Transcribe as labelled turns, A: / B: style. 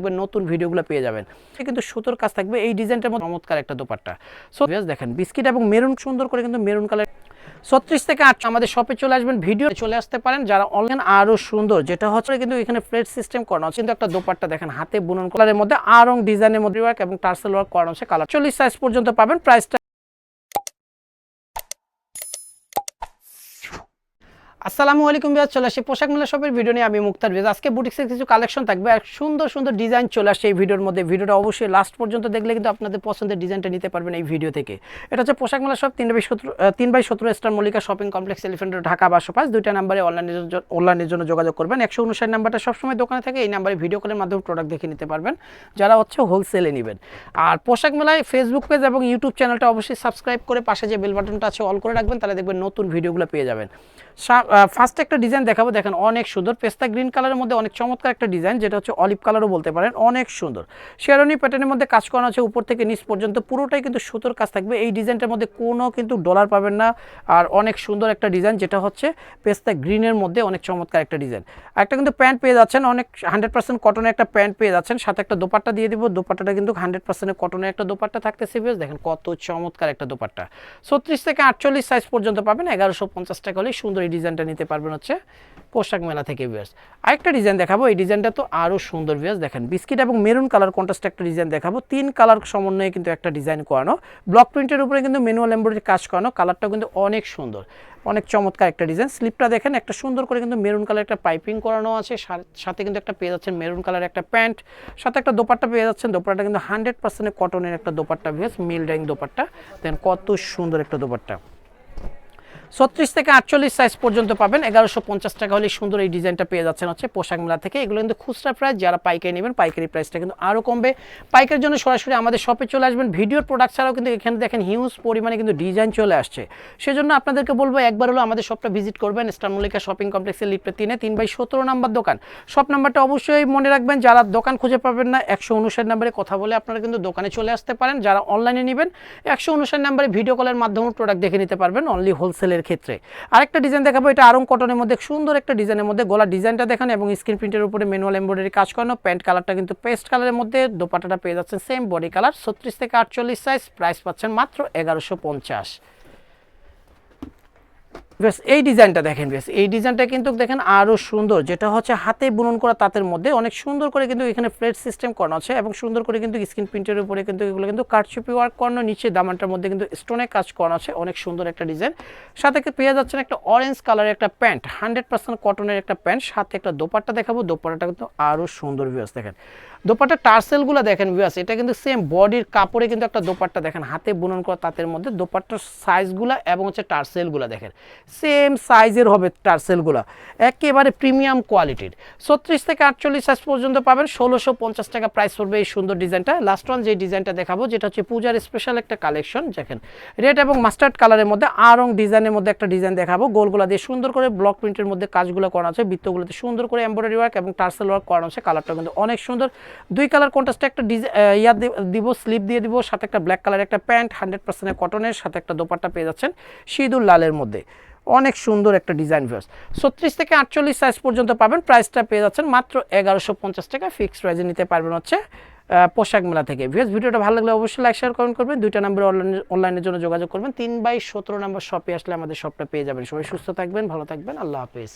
A: দেখবেন নতুন ভিডিওগুলো পেয়ে যাবেন। কিন্তু সুতোর কাজ থাকবে। এই ডিজাইনটার মধ্যে চমৎকার একটা দোপাট্টা। সো দেখেন, বিস্কিট এবং মেরুন, সুন্দর করে কিন্তু মেরুন কালার ছত্রিশ থেকে আটশো আমাদের শপে চলে আসবেন। ভিডিও চলে আসতে পারেন যারা অনলাইন আরও সুন্দর। যেটা হচ্ছে কিন্তু এখানে প্লেট সিস্টেম করানো আছে। কিন্তু একটা দোপাট্টা দেখেন, হাতে বুনন কালারের মধ্যে আরং ডিজাইনের মধ্যে ওয়ার্ক এবং টার্সেল ওয়ার্ক করানো আছে। কালার চল্লিশ সাইজ পর্যন্ত পাবেন। প্রাইসটা আসসালামু আলাইকুম বিয়াজ চলে আসি পোশাক মেলা শপের ভিডিও নিয়ে। আমি মুক্তার বিয়াজ আজকে বুটিক্সের কিছু কালেকশন থাকবে আর সুন্দর সুন্দর ডিজাইন চলে আসছে এই ভিডিওর মধ্যে। ভিডিওটা অবশ্যই লাস্ট পর্যন্ত দেখলে কিন্তু আপনাদের পছন্দের ডিজাইনটা নিতে পারবেন এই ভিডিও থেকে। এটা হচ্ছে পোশাক মেলা শপ তিন বাই সতেরো তিন বাই সতেরো star Mallika shopping complex elephant Dhaka বাসো পাঁচ দুইটা নাম্বারে অনলাইনের জন্য অনলাইনের জন্য যোগাযোগ করবেন। একশো উনষাট নাম্বারটা সবসময় দোকানে থাকে, এই নাম্বারে ভিডিও কলের মাধ্যমে প্রোডাক্ট দেখে নিতে পারবেন। যারা হচ্ছে হোলসেলে নেবেন। আর পোশাক মেলায় ফেসবুক পেজ এবং ইউটিউব চ্যানেলটা অবশ্যই সাবস্ক্রাইব করে পাশে যে বেল বাটনটা আছে অল করে রাখবেন, তাহলে দেখবেন নতুন ভিডিওগুলো পেয়ে যাবেন। ফার্স্ট একটা ডিজাইন দেখাবো। দেখেন, অনেক সুন্দর। পেস্তা গ্রিন কালারের মধ্যে অনেক চমৎকার একটা ডিজাইন যেটা হচ্ছে অলিভ কালারও বলতে পারেন। অনেক সুন্দর। শেরনি প্যাটার্নের মধ্যে কাজ করানো আছে উপর থেকে নিচ পর্যন্ত। পুরোটাই কিন্তু সুতোর কাজ থাকবে। এই ডিজাইনটার মধ্যে কোনো কিন্তু ডলার পাবেন না। আর অনেক সুন্দর একটা ডিজাইন যেটা হচ্ছে পেস্তা গ্রিনের মধ্যে অনেক চমৎকার একটা ডিজাইন একটা কিন্তু প্যান্ট পেয়ে যাচ্ছেন। অনেক হান্ড্রেড পার্সেন্ট কটনের একটা প্যান্ট পেয়ে যাচ্ছেন। সাথে একটা দোপাট্টা দিয়ে দিব। দোপাট্টাটা কিন্তু হান্ড্রেড পার্সেন্ট কটনের একটা দোপাট্টা থাকতেছে বেশ দেখেন, কত চমৎকার একটা দোপাট্টা। ছত্রিশ থেকে আটচল্লিশ সাইজ পর্যন্ত পাবেন। এগারোশো পঞ্চাশ টাকা হলেই সুন্দর এই ডিজাইনটা নিতে পারবেন হচ্ছে পোশাক মেলা থেকে বিয়ার্স আরেকটা ডিজাইন দেখাবো, এই ডিজাইনটা তো আরও সুন্দর বিয়ার্স দেখেন, বিস্কিট এবং মেরুন কালার কন্ট্রাস্ট একটা ডিজাইন দেখাবো। তিন কালার সমন্বয়ে কিন্তু একটা ডিজাইন করানো ব্লক প্রিন্টের উপরে কিন্তু ম্যানুয়াল এমব্রয়ডারি কাজ করানো, কালারটাও কিন্তু অনেক সুন্দর, অনেক চমৎকার একটা ডিজাইন। স্লিপটা দেখেন, একটা সুন্দর করে কিন্তু মেরুন কালার একটা পাইপিং করানো আছে সাথে কিন্তু একটা পেয়ে যাচ্ছেন মেরুন কালার একটা প্যান্ট, সাথে একটা দোপাট্টা পেয়ে যাচ্ছেন দোপাট্টা কিন্তু হান্ড্রেড পার্সেন্ট কটনের একটা দোপাট্টা ভেস মিল ডাইং দোপাট্টা। দেন কত সুন্দর একটা দোপাট্টা। ছত্রিশ থেকে আটচল্লিশ সাইজ পর্যন্ত পাবেন। এগারোশো পঞ্চাশ টাকা হলে সুন্দর এই ডিজাইনটা পেয়ে যাচ্ছেন হচ্ছে পোশাক মেলা থেকে। এগুলো কিন্তু খুচরা প্রাইস যারা পাইকারি নেবেন, পাইকারি প্রাইসটা কিন্তু আরও কমবে। পাইকারির জন্য সরাসরি আমাদের শপে চলে আসবেন। ভিডিওর প্রোডাক্ট ছাড়াও কিন্তু এখানে দেখেন হিউজ পরিমাণে কিন্তু ডিজাইন চলে আসছে। সেজন্য আপনাদেরকে বলব, একবার হলো আমাদের শপটা ভিজিট করবেন। স্টার মল্লিকা শপিং কমপ্লেক্সের লিফটে তিনে, তিন বাই সতেরো নাম্বার দোকান। শপ নাম্বারটা অবশ্যই মনে রাখবেন, যারা দোকান খুঁজে পাবেন না, একশো উনষাট নাম্বারে কথা বলে আপনারা কিন্তু দোকানে চলে আসতে পারেন। যারা অনলাইনে নেবেন, একশো উনষাট নাম্বারে ভিডিও কলের মাধ্যমে প্রোডাক্ট দেখে নিতে পারবেন। অনলি হোলসেলের ক্ষেত্রে। আরেকটা ডিজাইন দেখাবো, এটা আরং কটনের মধ্যে সুন্দর একটা ডিজাইনের মধ্যে গলার ডিজাইনটা দেখানো এবং স্ক্রিন প্রিন্টের উপরে ম্যানুয়াল এমব্রয়ডারি কাজ করানো প্যান্ট কালারটা কিন্তু পেস্ট কালারের মধ্যে দোপাটাটা পেয়ে যাচ্ছেন সেম বডি কালার ছত্রিশ থেকে আটচল্লিশ সাইজ প্রাইস পাচ্ছেন মাত্র এগারোশো পঞ্চাশ। বেশ, এই ডিজাইনটা দেখেন বেশ, এই ডিজাইনটা কিন্তু দেখেন আরও সুন্দর, যেটা হচ্ছে হাতে বুনন করা তাঁতের মধ্যে অনেক সুন্দর করে কিন্তু এখানে প্লেট সিস্টেম করানো আছে এবং সুন্দর করে কিন্তু স্ক্রিন প্রিন্টের উপরে কিন্তু এগুলো কিন্তু কাটচুপি ওয়ার্ক করানো, নিচে দামানটার মধ্যে কিন্তু স্টোনে কাজ করানো আছে, অনেক সুন্দর একটা ডিজাইন সাথে পেয়ে যাচ্ছেন একটা অরেঞ্জ কালারের একটা প্যান্ট হান্ড্রেড পার্সেন্ট কটনের একটা প্যান্ট সাথে একটা দোপাট্টা দেখাবো, দোপাট্টাটা কিন্তু আরও সুন্দর ভিউস দেখেন। দোপাট্টা টার্সেলগুলো দেখেন ভিউস এটা কিন্তু সেম বডির কাপড়ে কিন্তু একটা দোপাট্টা দেখেন, হাতে বুনন করা তাঁতের মধ্যে দোপাট্টার সাইজগুলো এবং হচ্ছে টার্সেলগুলো দেখেন। সেম সাইজের হবে টার্সেলগুলো একেবারে প্রিমিয়াম কোয়ালিটির। ছত্রিশ থেকে আটচল্লিশ সাইজ পর্যন্ত পাবেন, ষোলোশো পঞ্চাশ টাকা প্রাইস পড়বে এই সুন্দর ডিজাইনটা। লাস্ট ওয়ান যে ডিজাইনটা দেখাবো, যেটা হচ্ছে পূজার স্পেশাল একটা কালেকশন দেখেন। রেড এবং মাস্টার্ড কালারের মধ্যে আরং ডিজাইনের মধ্যে একটা ডিজাইন দেখাবো। গোলগুলা দিয়ে সুন্দর করে ব্লক প্রিন্টের মধ্যে কাজগুলো করা আছে, বৃত্তগুলোতে সুন্দর করে এমব্রয়ডারি ওয়ার্ক এবং টার্সেল ওয়ার্ক করানো আছে কালারটা কিন্তু অনেক সুন্দর। দুই কালার কন্ট্রাস্টে একটা ইয়া দিব স্লিপ দিয়ে দিব, সাথে একটা ব্ল্যাক কালার একটা প্যান্ট হান্ড্রেড পার্সেন্ট কটনের সাথে একটা দোপাট্টা পেয়ে যাচ্ছেন সিঁদুর লালের মধ্যে। অনেক সুন্দর একটা ডিজাইন ভিউস ছত্রিশ থেকে আটচল্লিশ সাইজ পর্যন্ত পাবেন। প্রাইসটা পেয়ে যাচ্ছেন মাত্র এগারোশো পঞ্চাশ টাকা। ফিক্সড প্রাইজে নিতে পারবেন হচ্ছে পোশাক মেলা থেকে। ভিউস ভিডিওটা ভালো লাগলে অবশ্যই লাইক শেয়ার কমেন্ট করবেন। দুইটা নাম্বার অনলাইন অনলাইনের জন্য যোগাযোগ করবেন। তিন বাই সতেরো নাম্বার শপে আসলে আমাদের শপটা পেয়ে যাবেন। সবাই সুস্থ থাকবেন, ভালো থাকবেন। আল্লাহ হাফিজ।